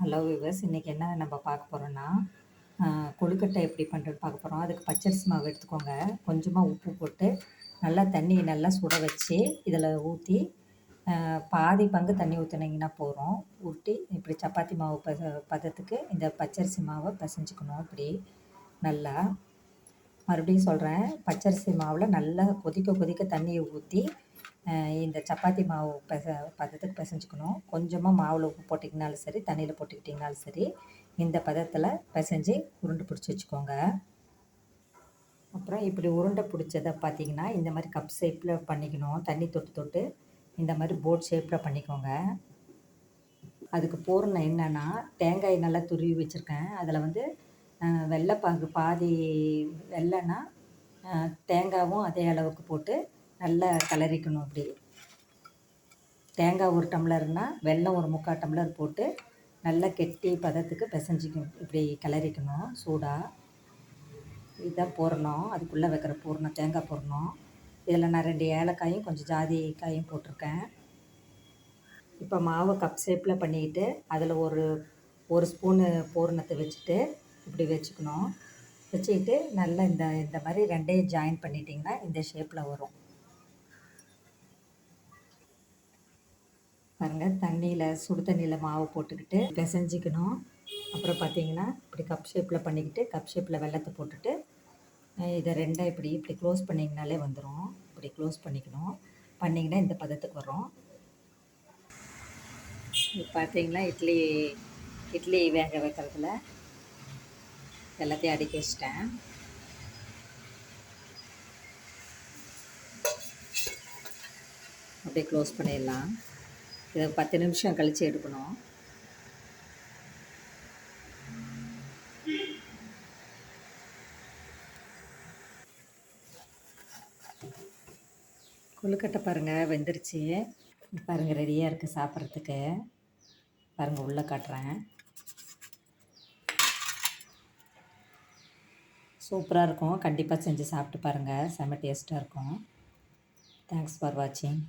Hello viewers இன்றைக்கி என்ன நம்ம பார்க்க போகிறோன்னா கொழுக்கட்டை எப்படி பண்ணுறது பார்க்க போகிறோம் அதுக்கு பச்சரிசி மாவு எடுத்துக்கோங்க. கொஞ்சமாக உப்பு போட்டு நல்லா தண்ணியை நல்லா சுட வச்சு இதில் ஊற்றி பாதி பங்கு தண்ணி ஊற்றுனீங்கன்னா போகிறோம் உருட்டி இப்படி சப்பாத்தி மாவு ப பதத்துக்கு இந்த பச்சரிசி மாவை பசைஞ்சுக்கணும் இப்படி நல்லா. மறுபடியும் சொல்கிறேன் பச்சரிசி மாவில் நல்லா கொதிக்க கொதிக்க தண்ணியை ஊற்றி இந்த சப்பாத்தி மாவு பெச பதத்துக்கு பிசைஞ்சுக்கணும். கொஞ்சமாக மாவில் உப்பு போட்டிங்கனாலும் சரி தண்ணியில் போட்டுக்கிட்டிங்கனாலும் சரி இந்த பதத்தில் பிசைஞ்சு உருண்டை பிடிச்சி வச்சுக்கோங்க. அப்புறம் இப்படி உருண்டை பிடிச்சதை பார்த்தீங்கன்னா இந்த மாதிரி கப் ஷேப்பில் பண்ணிக்கணும். தண்ணி தொட்டு தொட்டு இந்த மாதிரி போட் ஷேப்பில் பண்ணிக்கோங்க. அதுக்கு பூரணம் என்னென்னா தேங்காய் நல்லா துருவி வச்சுருக்கேன். அதில் வந்து வெள்ளைப்பாகு பாதி வெள்ளைன்னா தேங்காவும் அதே அளவுக்கு போட்டு நல்லா கலரிக்கணும் அப்படி. தேங்காய் ஒரு டம்ளர்னால் வெல்லம் ஒரு முக்கால் டம்ளர் போட்டு நல்லா கெட்டி பதத்துக்கு பிசைஞ்சிக்கணும். இப்படி கிளறிக்கணும் சூடாக இதுதான் போடணும். அதுக்குள்ளே வைக்கிற பூரணம் தேங்காய் பூரணம். இதில் நான் ரெண்டு ஏலக்காயும் கொஞ்சம் ஜாதி காயும் போட்டிருக்கேன். இப்போ மாவை கப் ஷேப்பில் பண்ணிக்கிட்டு அதில் ஒரு ஒரு ஸ்பூனு பூரணத்தை வச்சுட்டு இப்படி வச்சுக்கணும். வச்சுக்கிட்டு நல்லா இந்த இந்த மாதிரி ரெண்டையும் ஜாயின் பண்ணிட்டிங்கன்னா இந்த ஷேப்பில் வரும். பாருங்கள் தண்ணியில் சுடு தண்ணியில் மாவு போட்டுக்கிட்டு பிசைஞ்சிக்கணும் அப்புறம் பார்த்தீங்கன்னா இப்படி கப் ஷேப்பில் பண்ணிக்கிட்டு கப் ஷேப்பில் வெள்ளத்தை போட்டுட்டு இதை ரெண்டாக இப்படி இப்படி க்ளோஸ் பண்ணிங்கனாலே வந்துடும் இப்படி க்ளோஸ் பண்ணிக்கணும். பண்ணிங்கன்னா இந்த பதத்துக்கு வரும். பார்த்தீங்களா இட்லி இட்லி வேக வைக்கிறதுல எல்லாத்தையும் அடுக்கி வச்சிட்டேன். அப்படியே க்ளோஸ் பண்ணிடலாம். இதை பத்து நிமிஷம் கழித்து எடுக்கணும். கொழுக்கட்டை பாருங்கள் வெந்துருச்சு. பாருங்கள் ரெடியாக இருக்குது சாப்பிட்றதுக்கு. பாருங்கள் உள்ளே காட்டுறேன். சூப்பராக இருக்கும். கண்டிப்பாக செஞ்சு சாப்பிட்டு பாருங்கள் செம டேஸ்ட்டாக இருக்கும். தேங்க்ஸ் ஃபார் வாட்சிங்